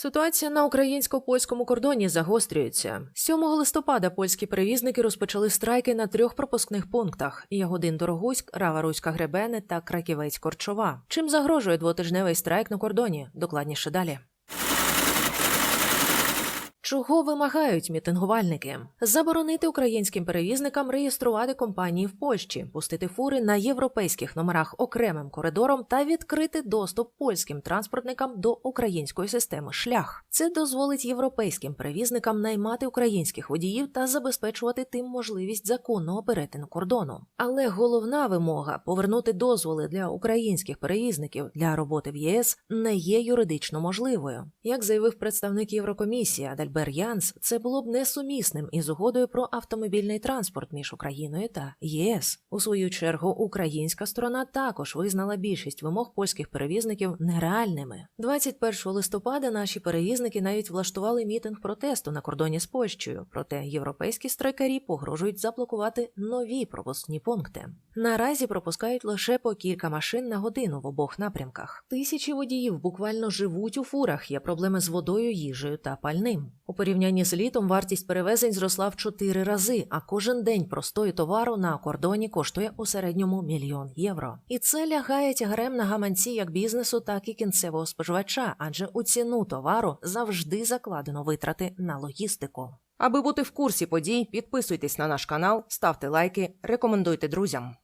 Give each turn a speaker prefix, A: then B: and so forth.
A: Ситуація на українсько-польському кордоні загострюється. 7 листопада польські перевізники розпочали страйки на трьох пропускних пунктах: Ягодин Дорогуськ, Рава Руська Гребене та Краківець Корчова. Чим загрожує двотижневий страйк на кордоні? Докладніше далі. Чого вимагають мітингувальники? Заборонити українським перевізникам реєструвати компанії в Польщі, пустити фури на європейських номерах окремим коридором та відкрити доступ польським транспортникам до української системи шлях. Це дозволить європейським перевізникам наймати українських водіїв та забезпечувати тим можливість законного перетину кордону. Але головна вимога повернути дозволи для українських перевізників для роботи в ЄС не є юридично можливою. Як заявив представник Єврокомісії Адальбер Янс, це було б несумісним із угодою про автомобільний транспорт між Україною та ЄС. У свою чергу, українська сторона також визнала більшість вимог польських перевізників нереальними. 21 листопада наші перевізники навіть влаштували мітинг протесту на кордоні з Польщею. Проте європейські страйкарі погрожують заблокувати нові пропускні пункти. Наразі пропускають лише по кілька машин на годину в обох напрямках. Тисячі водіїв буквально живуть у фурах. Є проблеми з водою, їжею та пальним. У порівнянні з літом вартість перевезень зросла в чотири рази, а кожен день простої товару на кордоні коштує у середньому мільйон євро. І це лягає тягарем на гаманці як бізнесу, так і кінцевого споживача, адже у ціну товару завжди закладено витрати на логістику.
B: Аби бути в курсі подій, підписуйтесь на наш канал, ставте лайки, рекомендуйте друзям.